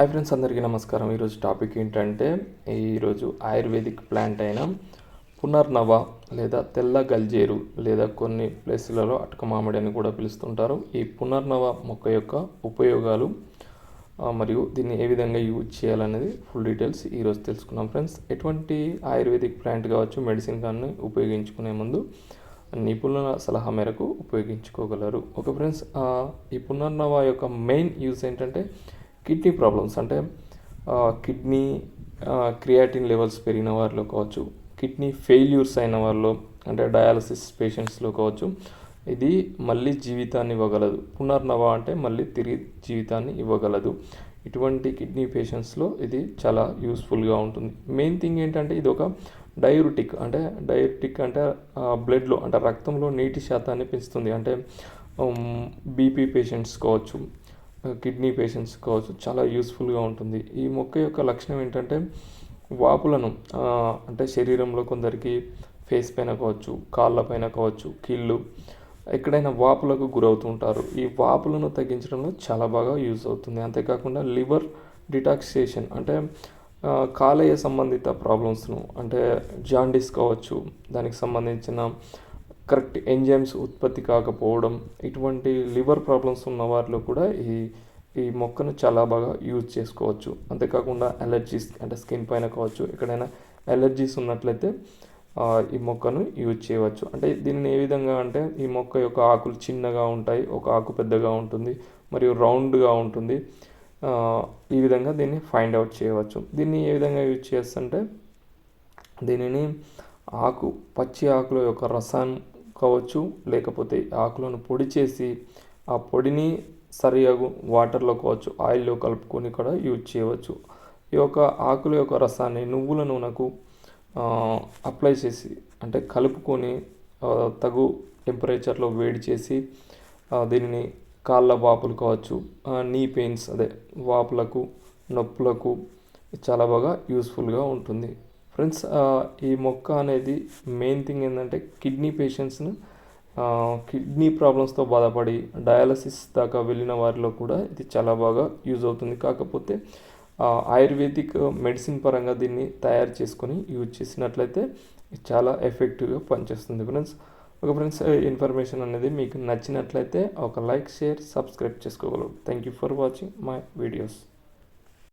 Hi friends అందరికీ నమస్కారం. ఈరోజు టాపిక్ ఏంటంటే ఈరోజు ఆయుర్వేదిక్ ప్లాంట్ అయిన పునర్నవ లేదా తెల్ల గల్జేరు లేదా కొన్ని ప్లేసులలో అటక మామిడి అని కూడా పిలుస్తుంటారు. ఈ పునర్నవ మొక్క యొక్క ఉపయోగాలు మరియు దీన్ని ఏ విధంగా యూజ్ చేయాలనేది ఫుల్ డీటెయిల్స్ ఈరోజు తెలుసుకున్నాం ఫ్రెండ్స్. ఎటువంటి ఆయుర్వేదిక్ ప్లాంట్ కావచ్చు మెడిసిన్ కానీ ఉపయోగించుకునే ముందు నిపుణుల సలహా మేరకు ఉపయోగించుకోగలరు. ఓకే ఫ్రెండ్స్ ఈ పునర్నవ యొక్క మెయిన్ యూజ్ ఏంటంటే కిడ్నీ ప్రాబ్లమ్స్. అంటే కిడ్నీ క్రియాటిన్ లెవెల్స్ పెరిగిన వారిలో కావచ్చు కిడ్నీ ఫెయిల్యూర్స్ అయిన వారిలో అంటే డయాలసిస్ పేషెంట్స్లో కావచ్చు ఇది మళ్ళీ జీవితాన్ని ఇవ్వగలదు. పునర్నవ అంటే మళ్ళీ తిరిగి జీవితాన్ని ఇవ్వగలదు. ఇటువంటి కిడ్నీ పేషెంట్స్లో ఇది చాలా యూస్ఫుల్గా ఉంటుంది. మెయిన్ థింగ్ ఏంటంటే ఇది ఒక డయూరిటిక్ అంటే డయూరిటిక్ అంటే బ్లడ్లో అంటే రక్తంలో నీటి శాతాన్ని పెంచుతుంది. అంటే బీపీ పేషెంట్స్ కావచ్చు కిడ్నీ పేషెంట్స్ కావచ్చు చాలా యూస్ఫుల్గా ఉంటుంది. ఈ మొక్క యొక్క లక్షణం ఏంటంటే వాపులను అంటే శరీరంలో కొందరికి ఫేస్ పైన కావచ్చు కాళ్ళ పైన కావచ్చు కీళ్ళు ఎక్కడైనా వాపులకు గురవుతుంటారు ఈ వాపులను తగ్గించడంలో చాలా బాగా యూజ్ అవుతుంది. అంతేకాకుండా లివర్ డిటాక్సేషన్ అంటే కాలేయ సంబంధిత ప్రాబ్లమ్స్ను అంటే జాండీస్ కావచ్చు దానికి సంబంధించిన కరెక్ట్ ఎంజైమ్స్ ఉత్పత్తి కాకపోవడం ఇటువంటి లివర్ ప్రాబ్లమ్స్ ఉన్న వారిలో కూడా ఈ ఈ మొక్కను చాలా బాగా యూజ్ చేసుకోవచ్చు. అంతేకాకుండా అలర్జీస్ అంటే స్కిన్ పైన కావచ్చు ఎక్కడైనా అలర్జీస్ ఉన్నట్లయితే ఈ మొక్కను యూజ్ చేయవచ్చు. అంటే దీనిని ఏ విధంగా అంటే ఈ మొక్క యొక్క ఆకులు చిన్నగా ఉంటాయి ఒక ఆకు పెద్దగా ఉంటుంది మరియు రౌండ్గా ఉంటుంది. ఈ విధంగా దీన్ని ఫైండ్ అవుట్ చేయవచ్చు. దీన్ని ఏ విధంగా యూజ్ చేస్తుంటే దీనిని ఆకు పచ్చి ఆకుల యొక్క రసం కావచ్చు లేకపోతే ఆకులను పొడి చేసి ఆ పొడిని సరియాగు వాటర్లో కావచ్చు ఆయిల్లో కలుపుకొని కూడా యూజ్ చేయవచ్చు. ఈ యొక్క ఆకుల యొక్క రసాన్ని నువ్వుల నూనెకు అప్లై చేసి అంటే కలుపుకొని తగు టెంపరేచర్లో వేడి చేసి దీనిని కాళ్ళ వాపులు కావచ్చు నీ పెయిన్స్ అదే వాపులకు నొప్పులకు చాలా బాగా యూస్ఫుల్గా ఉంటుంది. ఫ్రెండ్స్ ఈ మొక్క అనేది మెయిన్ థింగ్ ఏంటంటే కిడ్నీ పేషెంట్స్ను కిడ్నీ ప్రాబ్లమ్స్తో బాధపడి డయాలసిస్ దాకా వెళ్ళిన వారిలో కూడా ఇది చాలా బాగా యూజ్ అవుతుంది. కాకపోతే ఆయుర్వేదిక్ మెడిసిన్ పరంగా దీన్ని తయారు చేసుకొని యూజ్ చేసినట్లయితే చాలా ఎఫెక్టివ్గా పనిచేస్తుంది ఫ్రెండ్స్. ఒక ఫ్రెండ్స్ ఇన్ఫర్మేషన్ అనేది మీకు నచ్చినట్లయితే ఒక లైక్ షేర్ సబ్స్క్రైబ్ చేసుకోగలరు. Thank you for watching my videos.